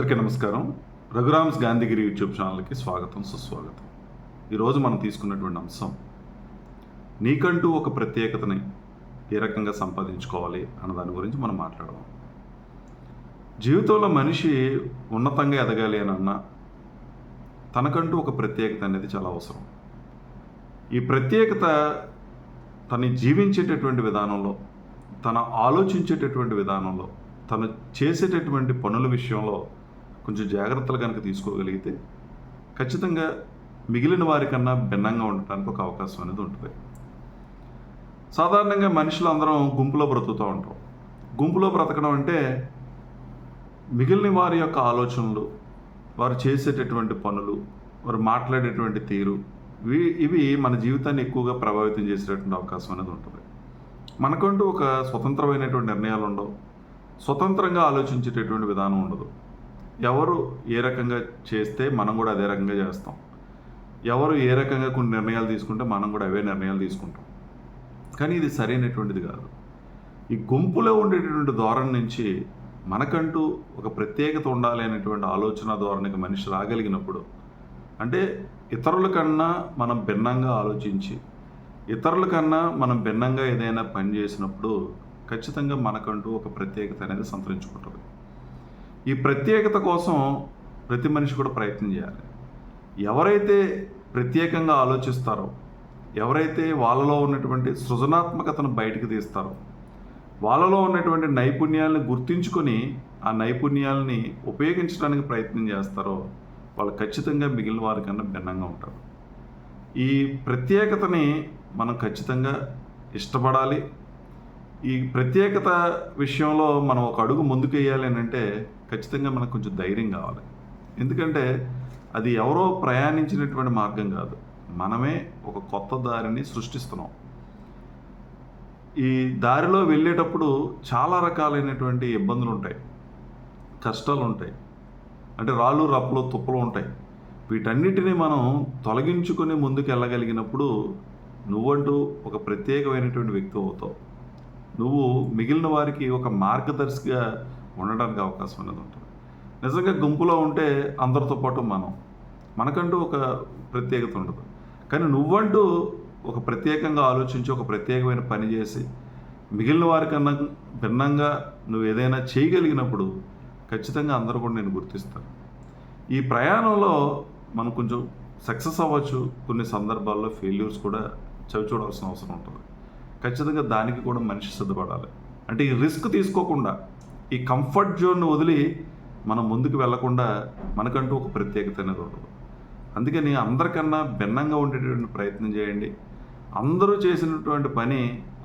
అందరికీ నమస్కారం. రఘురామ్స్ గాంధీగిరి యూట్యూబ్ ఛానల్కి స్వాగతం సుస్వాగతం. ఈరోజు మనం తీసుకున్నటువంటి అంశం నీకంటూ ఒక ప్రత్యేకతని ఏ రకంగా సంపాదించుకోవాలి అన్న దాని గురించి మనం మాట్లాడదాం. జీవితంలో మనిషి ఉన్నతంగా ఎదగాలి అని అన్నా తనకంటూ ఒక ప్రత్యేకత అనేది చాలా అవసరం. ఈ ప్రత్యేకత తను జీవించేటటువంటి విధానంలో తన ఆలోచించేటటువంటి విధానంలో తను చేసేటటువంటి పనుల విషయంలో కొంచెం జాగ్రత్తలు కనుక తీసుకోగలిగితే ఖచ్చితంగా మిగిలిన వారికన్నా భిన్నంగా ఉండటానికి ఒక అవకాశం అనేది ఉంటుంది. సాధారణంగా మనుషులు అందరం గుంపులో బ్రతుకుతూ ఉంటాం. గుంపులో బ్రతకడం అంటే మిగిలిన వారి యొక్క ఆలోచనలు వారు చేసేటటువంటి పనులు వారు మాట్లాడేటువంటి తీరు ఇవి ఇవి మన జీవితాన్ని ఎక్కువగా ప్రభావితం చేసేటటువంటి అవకాశం అనేది ఉంటుంది. మనకంటూ ఒక స్వతంత్రమైనటువంటి నిర్ణయాలు ఉండవు. స్వతంత్రంగా ఆలోచించేటటువంటి విధానం ఉండదు. ఎవరు ఏ రకంగా చేస్తే మనం కూడా అదే రకంగా చేస్తాం. ఎవరు ఏ రకంగా కొన్ని నిర్ణయాలు తీసుకుంటే మనం కూడా అవే నిర్ణయాలు తీసుకుంటాం. కానీ ఇది సరైనటువంటిది కాదు. ఈ గుంపులో ఉండేటటువంటి ధోరణి నుంచి మనకంటూ ఒక ప్రత్యేకత ఉండాలి అనేటువంటి ఆలోచన ధోరణికి మనిషి రాగలిగినప్పుడు అంటే ఇతరుల కన్నా మనం భిన్నంగా ఆలోచించి ఇతరుల కన్నా మనం భిన్నంగా ఏదైనా పని చేసినప్పుడు ఖచ్చితంగా మనకంటూ ఒక ప్రత్యేకత అనేది సంతరించుకుంటుంది. ఈ ప్రత్యేకత కోసం ప్రతి మనిషి కూడా ప్రయత్నం చేయాలి. ఎవరైతే ప్రత్యేకంగా ఆలోచిస్తారో ఎవరైతే వాళ్ళలో ఉన్నటువంటి సృజనాత్మకతను బయటకు తీస్తారో వాళ్ళలో ఉన్నటువంటి నైపుణ్యాలను గుర్తించుకొని ఆ నైపుణ్యాలని ఉపయోగించడానికి ప్రయత్నం చేస్తారో వాళ్ళు ఖచ్చితంగా మిగిలిన వారికన్నా భిన్నంగా ఉంటారు. ఈ ప్రత్యేకతని మనం ఖచ్చితంగా ఇష్టపడాలి. ఈ ప్రత్యేకత విషయంలో మనం ఒక అడుగు ముందుకు వేయాలి అని అంటే ఖచ్చితంగా మనకు కొంచెం ధైర్యం కావాలి. ఎందుకంటే అది ఎవరో ప్రయాణించినటువంటి మార్గం కాదు. మనమే ఒక కొత్త దారిని సృష్టిస్తున్నాం. ఈ దారిలో వెళ్ళేటప్పుడు చాలా రకాలైనటువంటి ఇబ్బందులు ఉంటాయి కష్టాలు ఉంటాయి అంటే రాళ్ళు రప్పలు తుప్పలు ఉంటాయి. వీటన్నిటిని మనం తొలగించుకొని ముందుకు వెళ్ళగలిగినప్పుడు నువ్వంటూ ఒక ప్రత్యేకమైనటువంటి వ్యక్తి అవుతావు. నువ్వు మిగిలిన వారికి ఒక మార్గదర్శిగా ఉండడానికి అవకాశం అనేది ఉంటుంది. నిజంగా గుంపులో ఉంటే అందరితో పాటు మనం మనకంటూ ఒక ప్రత్యేకత ఉండదు. కానీ నువ్వంటూ ఒక ప్రత్యేకంగా ఆలోచించి ఒక ప్రత్యేకమైన పని చేసి మిగిలిన వారికన్నా భిన్నంగా నువ్వు ఏదైనా చేయగలిగినప్పుడు ఖచ్చితంగా అందరూ కూడా నేను గుర్తిస్తాను ఈ ప్రయాణంలో మనం కొంచెం సక్సెస్ అవ్వచ్చు. కొన్ని సందర్భాల్లో ఫెయిల్యూర్స్ కూడా చవి చూడాల్సిన అవసరం ఉంటుంది. ఖచ్చితంగా దానికి కూడా మనిషి సిద్ధపడాలి. అంటే ఈ రిస్క్ తీసుకోకుండా ఈ కంఫర్ట్ జోన్ వదిలి మనం ముందుకు వెళ్ళకుండా మనకంటూ ఒక ప్రత్యేకత అనేది ఉండదు అందుకని అందరికన్నా భిన్నంగా ఉండేటువంటి ప్రయత్నం చేయండి. అందరూ చేసినటువంటి పని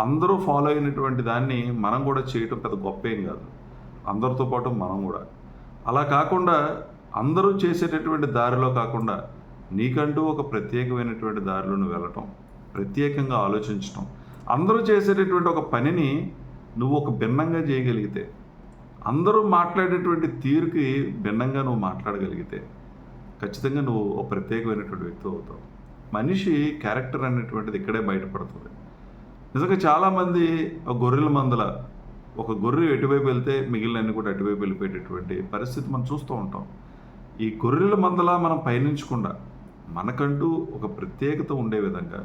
అందరూ ఫాలో అయినటువంటి దాన్ని మనం కూడా చేయటం పెద్ద గొప్ప ఏం కాదు. అందరితో పాటు మనం కూడా. అలా కాకుండా అందరూ చేసేటటువంటి దారిలో కాకుండా నీకంటూ ఒక ప్రత్యేకమైనటువంటి దారిలో వెళ్ళటం ప్రత్యేకంగా ఆలోచించటం. అందరూ చేసేటటువంటి ఒక పనిని నువ్వు ఒక భిన్నంగా చేయగలిగితే అందరూ మాట్లాడేటువంటి తీరుకి భిన్నంగా నువ్వు మాట్లాడగలిగితే ఖచ్చితంగా నువ్వు ఒక ప్రత్యేకమైనటువంటి వ్యక్తి అవుతావు. మనిషి క్యారెక్టర్ అనేటువంటిది ఇక్కడే బయటపడుతుంది. నిజంగా చాలామంది ఒక గొర్రెల మందల ఒక గొర్రె ఎటువైపు వెళ్తే మిగిలినన్ని కూడా అటువైపు వెళ్ళిపోయేటటువంటి పరిస్థితి మనం చూస్తూ ఉంటాం. ఈ గొర్రెల మందలా మనం పయనించకుండా మనకంటూ ఒక ప్రత్యేకత ఉండే విధంగా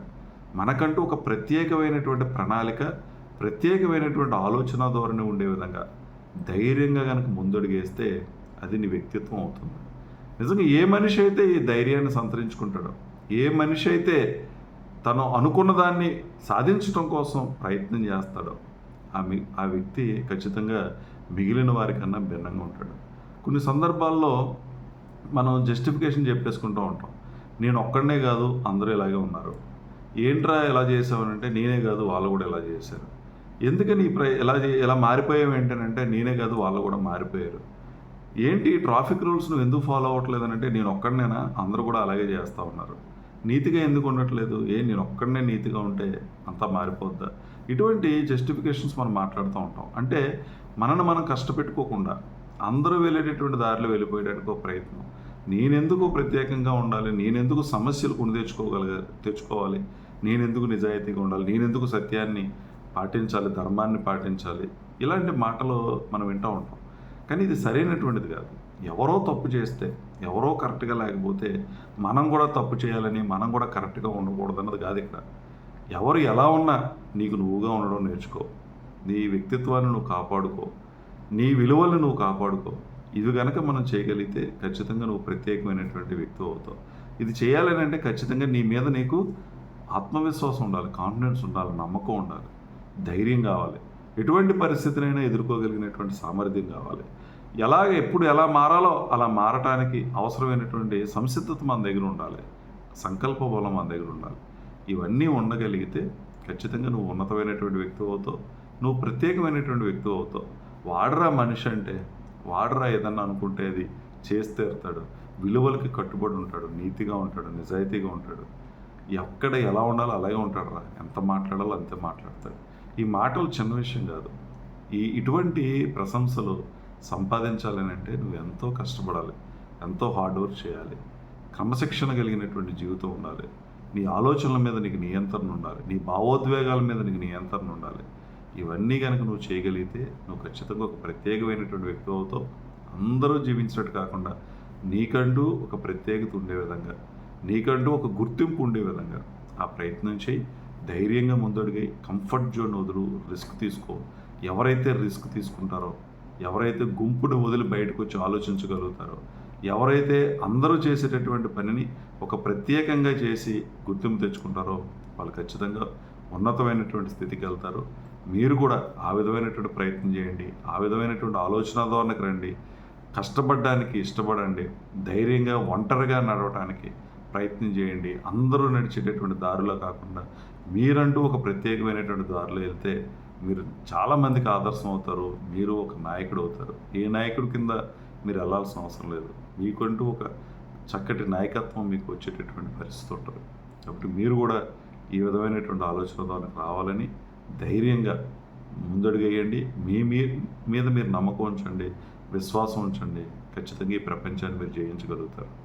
మనకంటూ ఒక ప్రత్యేకమైనటువంటి ప్రణాళిక ప్రత్యేకమైనటువంటి ఆలోచన ధోరణి ఉండే విధంగా ధైర్యంగా కనుక ముందడుగేస్తే అది నీ వ్యక్తిత్వం అవుతుంది. నిజంగా ఏ మనిషి అయితే ఈ ధైర్యాన్ని సంతరించుకుంటాడో ఏ మనిషి అయితే తను అనుకున్న దాన్ని సాధించడం కోసం ప్రయత్నం చేస్తాడో ఆ మి ఆ వ్యక్తి ఖచ్చితంగా మిగిలిన వారికన్నా భిన్నంగా ఉంటాడు. కొన్ని సందర్భాల్లో మనం జస్టిఫికేషన్ చెప్పేసుకుంటూ ఉంటాం. నేను ఒక్కడనే కాదు అందరూ ఇలాగే ఉన్నారు. ఏంట్రా ఎలా చేసావనంటే నేనే కాదు వాళ్ళు కూడా ఇలా చేశారు. ఎందుకని ఈ ప్ర ఎలా ఎలా మారిపోయావు ఏంటనంటే నేనే కాదు వాళ్ళు కూడా మారిపోయారు. ఏంటి ట్రాఫిక్ రూల్స్ నువ్వు ఎందుకు ఫాలో అవ్వట్లేదు అంటే నేను ఒక్కడనేనా అందరూ కూడా అలాగే చేస్తూ ఉన్నారు. నీతిగా ఎందుకు ఉండట్లేదు? ఏ నేను ఒక్కడనే నీతిగా ఉంటే అంతా మారిపోద్దా? ఇటువంటి జస్టిఫికేషన్స్ మనం మాట్లాడుతూ ఉంటాం. అంటే మనను మనం కష్టపెట్టుకోకుండా అందరూ వెళ్ళేటటువంటి దారిలో వెళ్ళిపోయేటానికి ఒక ప్రయత్నం. నేనెందుకు ప్రత్యేకంగా ఉండాలి? నేనెందుకు సమస్యలు కొని తెచ్చుకోగలగ తెచ్చుకోవాలి? నేనెందుకు నిజాయితీగా ఉండాలి? నేనెందుకు సత్యాన్ని పాటించాలి ధర్మాన్ని పాటించాలి ఇలాంటి మాటలు మనం వింటూ ఉంటాం. కానీ ఇది సరైనటువంటిది కాదు. ఎవరో తప్పు చేస్తే ఎవరో కరెక్ట్గా లేకపోతే మనం కూడా తప్పు చేయాలని మనం కూడా కరెక్ట్గా ఉండకూడదు అన్నది కాదు ఇక్కడ. ఎవరు ఎలా ఉన్నా నీకు నువ్వుగా ఉండడం నేర్చుకో. నీ వ్యక్తిత్వాన్ని నువ్వు కాపాడుకో. నీ విలువలను నువ్వు కాపాడుకో. ఇవి కనుక మనం చేయగలిగితే ఖచ్చితంగా నువ్వు ప్రత్యేకమైనటువంటి వ్యక్తి అవుతావు. ఇది చేయాలని అంటే ఖచ్చితంగా నీ మీద నీకు ఆత్మవిశ్వాసం ఉండాలి కాన్ఫిడెన్స్ ఉండాలి నమ్మకం ఉండాలి. ధైర్యం కావాలి. ఎటువంటి పరిస్థితినైనా ఎదుర్కోగలిగినటువంటి సామర్థ్యం కావాలి. ఎలాగ ఎప్పుడు ఎలా మారాలో అలా మారటానికి అవసరమైనటువంటి సంసిద్ధత మన దగ్గర ఉండాలి. సంకల్ప బలం మన దగ్గర ఉండాలి. ఇవన్నీ ఉండగలిగితే ఖచ్చితంగా నువ్వు ఉన్నతమైనటువంటి వ్యక్తి అవుతావు. నువ్వు ప్రత్యేకమైనటువంటి వ్యక్తి అవుతావు. వాడరా మనిషి అంటే వాడరా ఏదన్నా అనుకుంటే అది చేస్తేరుతాడు విలువలకి కట్టుబడి ఉంటాడు. నీతిగా ఉంటాడు. నిజాయితీగా ఉంటాడు. ఎక్కడ ఎలా ఉండాలో అలాగే ఉంటాడు రా ఎంత మాట్లాడాలో అంతే మాట్లాడతాడు. ఈ మాటలు చిన్న విషయం కాదు. ఈ ఇటువంటి ప్రశంసలు సంపాదించాలని అంటే నువ్వు ఎంతో కష్టపడాలి ఎంతో హార్డ్ వర్క్ చేయాలి క్రమశిక్షణ కలిగినటువంటి జీవితం ఉండాలి నీ ఆలోచనల మీద నీకు నియంత్రణ ఉండాలి నీ భావోద్వేగాల మీద నీకు నియంత్రణ ఉండాలి. ఇవన్నీ కనుక నువ్వు చేయగలిగితే నువ్వు ఖచ్చితంగా ఒక ప్రత్యేకమైనటువంటి వ్యక్తి అవుతావు. అందరూ జీవించినట్టు కాకుండా నీకంటూ ఒక ప్రత్యేకత ఉండే విధంగా నీకంటూ ఒక గుర్తింపు ఉండే విధంగా ఆ ప్రయత్నం చేయి. ధైర్యంగా ముందడుగై కంఫర్ట్ జోన్ వదులు రిస్క్ తీసుకో. ఎవరైతే రిస్క్ తీసుకుంటారో ఎవరైతే గుంపును వదిలి బయటకు వచ్చి ఆలోచించగలుగుతారో ఎవరైతే అందరూ చేసేటటువంటి పనిని ఒక ప్రత్యేకంగా చేసి గుర్తింపు తెచ్చుకుంటారో వాళ్ళు ఖచ్చితంగా ఉన్నతమైనటువంటి స్థితికి వెళ్తారు. మీరు కూడా ఆ విధమైనటువంటి ప్రయత్నం చేయండి. ఆ విధమైనటువంటి ఆలోచన ధోరణికి రండి. కష్టపడడానికి ఇష్టపడండి. ధైర్యంగా ఒంటరిగా నడవటానికి ప్రయత్నం చేయండి. అందరూ నడిచేటటువంటి దారిలో కాకుండా మీరంటూ ఒక ప్రత్యేకమైనటువంటి దారిలో వెళ్తే మీరు చాలామందికి ఆదర్శం అవుతారు. మీరు ఒక నాయకుడు అవుతారు. ఏ నాయకుడి కింద మీరు వెళ్ళాల్సిన అవసరం లేదు. మీకంటూ ఒక చక్కటి నాయకత్వం మీకు వచ్చేటటువంటి పరిస్థితి ఉంటుంది. కాబట్టి మీరు కూడా ఈ విధమైనటువంటి ఆలోచన ద్వారా రావాలని ధైర్యంగా ముందడుగేయండి. మీ మీ- మీద మీరు నమ్మకం ఉంచండి. విశ్వాసం ఉంచండి. ఖచ్చితంగా ఈ ప్రపంచాన్ని మీరు జయించగలుగుతారు.